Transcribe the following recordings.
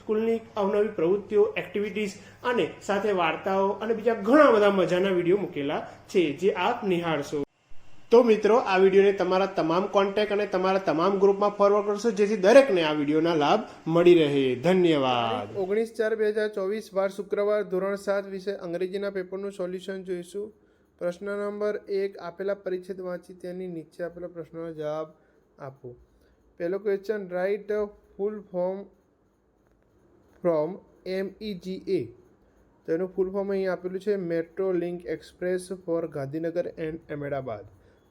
સ્કૂલની અવનવી પ્રવૃત્તિઓ એક્ટિવિટીઝ અને સાથે વાર્તાઓ અને બીજા ઘણા બધા મજાના વીડિયો મૂકેલા છે, જે આપ નિહાળશો. તો મિત્રો, આ વિડીયોને તમારા તમામ કોન્ટેક્ટ અને તમારા તમામ ગ્રુપમાં ફોરવર્ડ કરશો, જેથી દરેકને આ વિડીયોના લાભ મળી રહે. ધન્યવાદ. ઓગણીસ ચાર બે હજાર ચોવીસ, વાર શુક્રવાર, ધોરણ સાત વિશે અંગ્રેજીના પેપરનું સોલ્યુશન જોઈશું. પ્રશ્ન નંબર એક, આપેલા પરિચ્છેદ વાંચી તેની નીચે આપેલા પ્રશ્નનો જવાબ આપો. પહેલો question write full form from એમ તેનું ફૂલ ફોર્મ અહીં આપેલું છે metro link express for Gandhinagar and Ahmedabad.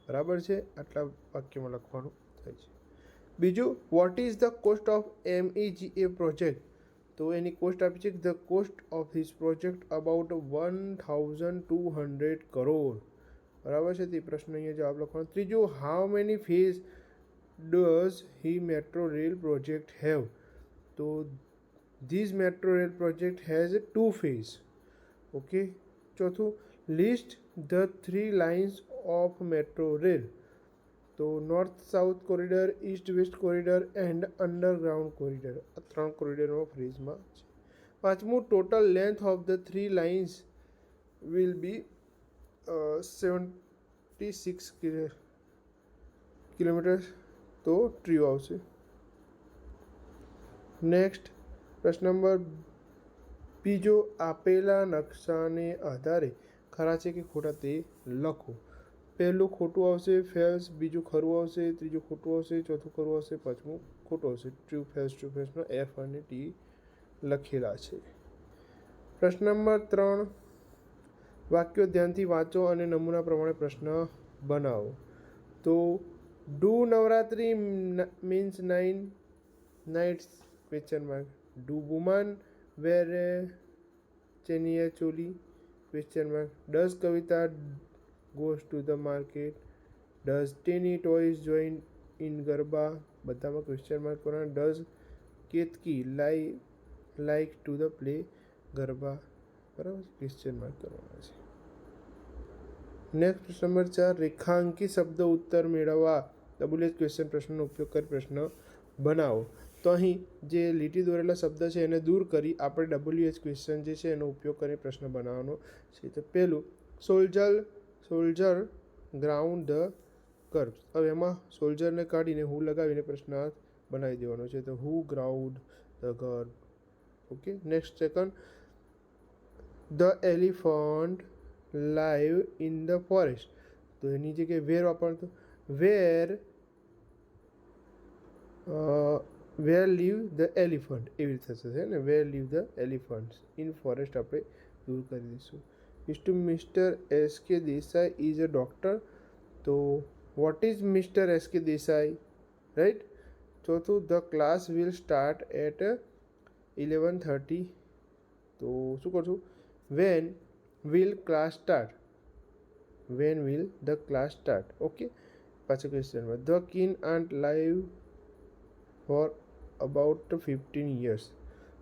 બરાબર છે? આટલા વાક્યમાં લખવાનું થાય છે. બીજું what is the cost of M A project તો એની કોસ્ટ આપી છે the cost of this project about one thousand two hundred crore બરાબર છે? તે પ્રશ્ન અહીંયા જવાબ લખવાનો. ત્રીજું how many phase does he metro rail project have તો this metro rail project has two phase okay ચોથું list the three lines of metro rail તો north south corridor east west corridor and underground corridor આ ત્રણ કોરિડરમાં ફ્રીઝમાં છે. પાંચમું total length of the three lines will be seventy six kilometre તો ટ્રીઓ આવશે. નેક્સ્ટ પ્રશ્ન નંબર બીજો, આપેલા નકશાને આધારે ખરા છે કે ખોટા તે લખો. પહેલું ખોટું આવશે ફેલ્સ બીજું ખરું આવશે, ત્રીજું ખોટું આવશે, ચોથું ખરું આવશે, પાંચમું ખોટું આવશે. ટ્રુ ફેલ્સ ટ્રુ ફેલ્સમાં એફ અને ટી લખેલા છે. પ્રશ્ન નંબર ત્રણ. વાક્યો ધ્યાનથી વાંચો અને નમૂના પ્રમાણે પ્રશ્ન બનાવો. તો do Navratri means nine nights question mark do woman wear chaniya choli question mark does Kavita goes to the market does Tani toys join in garba, બધામાં ક્વેશ્ચન માર્ક કરવાના ડઝ કેતકી લાઈ, like to the play garba, બરાબર question mark કરવાના છે. Next number ચાર, રેખાંકી શબ્દ ઉત્તર મેળવવા ડબલ્યુએચ ક્વેશ્ચન પ્રશ્નનો ઉપયોગ કરી પ્રશ્ન બનાવો. તો અહીં જે લીટી દોરેલા શબ્દ છે એને દૂર કરી આપણે ડબલ્યુ એચ ક્વેશ્ચન જે છે એનો ઉપયોગ કરી પ્રશ્ન બનાવવાનો છે. તો પહેલું soldier soldier ground the curves હવે એમાં સોલ્જરને કાઢીને હું લગાવીને પ્રશ્નાર્થ બનાવી દેવાનો છે. તો હુ ગ્રાઉન્ડ ધ ગર્વ okay next second the elephant live in the forest તો એની જગ્યાએ where વાપરતો where where live the elephant એવી રીતે થશે ને? Where live the elephants in forest આપણે દૂર કરી દઈશું. Mister mister S K Desai is a doctor તો what is mister S K Desai right ચોથું the class will start at eleven thirty તો શું કરશું? When will class start when will the class start okay પાછો ક્વેશ્ચનમાં the queen ant live for about fifteen years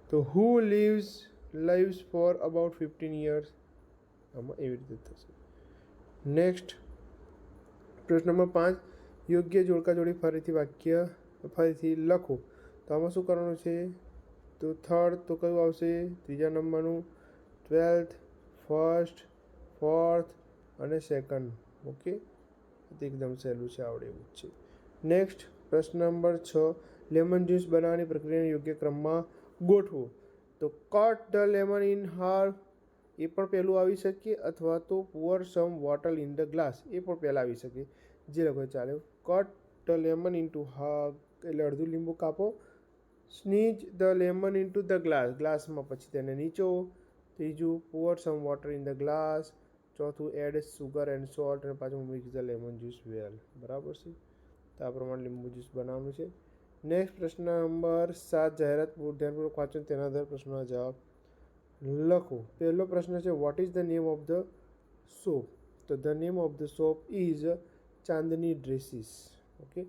તો who lives lives for about fifteen years આમાં એવી રીતે થશે. Next પ્રશ્ન નંબર પાંચ. યોગ્ય જોડકા જોડી ફરીથી વાક્ય, ફરીથી લખો. તો આમાં શું કરવાનું છે? તો થર્ડ તો કયું આવશે? ત્રીજા નંબરનું. ટ્વેલ્થ ફર્સ્ટ ફોર્થ અને સેકન્ડ ઓકે એકદમ સહેલું છે, આવડે એવું છે. નેક્સ્ટ પ્રશ્ન નંબર છ. લેમન જ્યુસ બનાવવાની પ્રક્રિયાને યોગ્ય ક્રમમાં ગોઠવો. તો cut the lemon in half એ પણ પહેલું આવી શકે, અથવા તો pour some water in the glass એ પણ પહેલાં આવી શકે. જે લખો, ચાલે. Cut the lemon in two half એટલે અડધું લીંબુ કાપો. Squeeze the lemon into the glass ગ્લાસમાં પછી તેને નીચો. ત્રીજું pour some water in the glass ચોથું એડ સુગર એન્ડ સોલ્ટ અને પાછું mix the lemon juice well બરાબર છે? તો આ પ્રમાણે લીંબુ જ્યુસ બનાવવાનું છે. નેક્સ્ટ પ્રશ્ન નંબર સાત, જાહેરાત પૂર- ધ્યાનપૂર્વક વાંચો, તેના આધારે પ્રશ્નનો જવાબ લખો. પહેલો પ્રશ્ન છે what is the name of the shop તો the name of the shop is Chandni dresses okay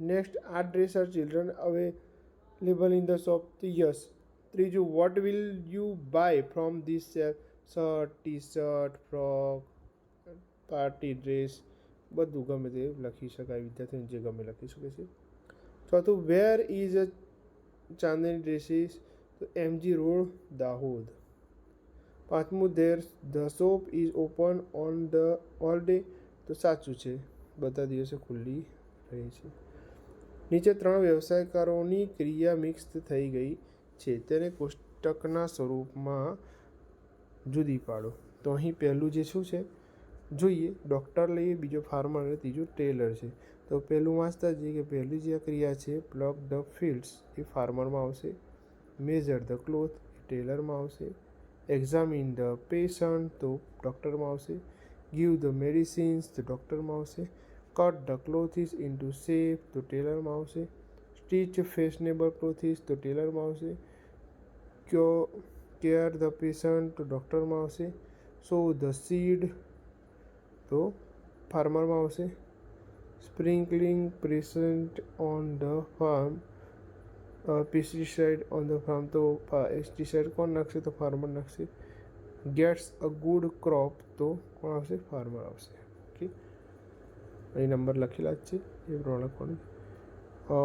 next આ dress are children available in the shop yes ત્રીજું what will you buy from this shirt T shirt frock party dress બધું ગમે તે લખી શકાય, વિદ્યાર્થીઓને જે ગમે લખી શકે છે. ચોથું where is a Chandni dresses તો એમજી રોડ દાહોદ પાંચમું there the shop is open on the all day તો સાચું છે. બધા દિવસે ખુલ્લી રહે છે. નીચે ત્રણ વ્યવસાયકારોની ક્રિયા મિક્સ થઈ ગઈ છે. તેને કોષ્ટકના સ્વરૂપમાં જુદી પાડો. તો અહીં પહેલું જે શું છે? જોઈએ ડૉક્ટર લઈએ, બીજો ફાર્મર અને ત્રીજું ટેલર છે. તો પહેલું વાંચતા જઈએ કે પહેલી જે ક્રિયા છે પ્લગ ધ ફિલ્ડ્સ એ ફાર્મરમાં આવશે. મેજર ધ ક્લોથ એ ટેલરમાં આવશે. એક્ઝામિન ધ પેશન્ટ તો ડૉક્ટરમાં આવશે. ગીવ ધ મેડિસિન્સ તો ડૉક્ટરમાં આવશે. Cut the clothes into shape તો ટેલરમાં આવશે. સ્ટીચ ફેશનેબલ ક્લોથિસ તો ટેલરમાં આવશે. ક્યો કેર ધ પેશન્ટ તો ડૉક્ટરમાં આવશે. સો ધ સીડ તો ફાર્મરમાં આવશે. sprinkling present on the farm. Pesticide on the farm તો pesticide કોણ નાખશે તો ફાર્મર નાખશે ગેટ્સ અ ગુડ ક્રોપ તો કોણ આવશે ફાર્મર આવશે ઓકે અહીં નંબર લખેલા જ છે એ પ્રમાણે કોણ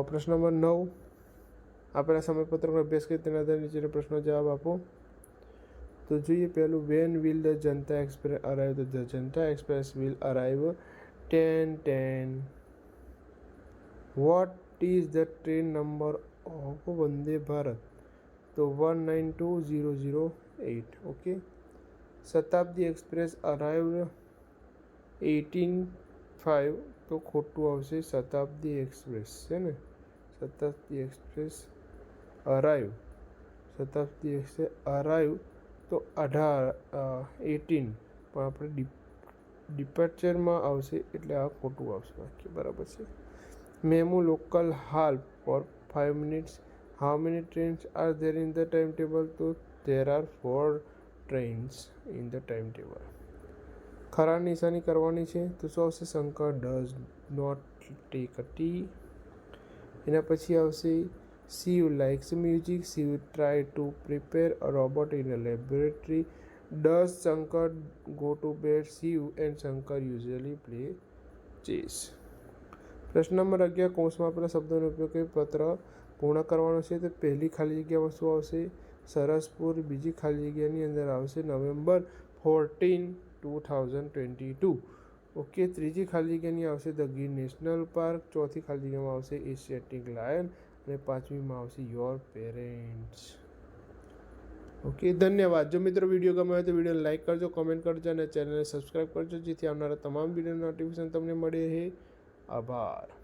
પ્રશ્ન નંબર નવ આપેલા સમયપત્રકનો અભ્યાસ કરી તેના આધારે નીચેના પ્રશ્નો જવાબ આપો તો જોઈએ પહેલું when will the Janata express arrive the Janata express will arrive ten ten what is the train number of Vande Bharat तो one nine two zero zero eight okay Shatabdi express arrive eighteen five तो खोटू आवश्य express है ने? Shatabdi express arrive Shatabdi express arrive तो अठार eighteen पर आप डीप ડિપાર્ચરમાં આવશે એટલે આ ખોટું આવશે. બાકી બરાબર છે. Memo local halt four five minutes how many trains are there in the time table તો there are four trains in the time table ખરા નિશાની કરવાની છે તો શું આવશે? Shankar does not take a tea એના પછી આવશે Shiv likes music Shiv try to prepare a robot in a laboratory does Shankar go to bed Shiv and Shankar usually play chess પ્રશ્ન નંબર અગિયાર કોષમાં આપેલા શબ્દોનો ઉપયોગ કરી પત્ર પૂર્ણ કરવાનો છે. તો પહેલી ખાલી જગ્યામાં શું આવશે. સરસપુર, બીજી ખાલી જગ્યાની અંદર આવશે November fourteen two thousand twenty two okay ત્રીજી ખાલી જગ્યાની આવશે ધ ગીર નેશનલ પાર્ક ચોથી ખાલી જગ્યામાં આવશે એશિયાટિક લાયન અને પાંચમીમાં આવશે યોર પેરેન્ટ્સ ઓકે, ધન્યવાદ. જો મિત્રો વીડિયો ગમે હોય તો વિડીયોને લાઇક કરજો, કોમેન્ટ કરજો અને ચેનલને સબસ્ક્રાઈબ કરજો, જેથી આવનારા તમામ વીડિયો નોટિફિકેશન તમને મળે છે આભાર.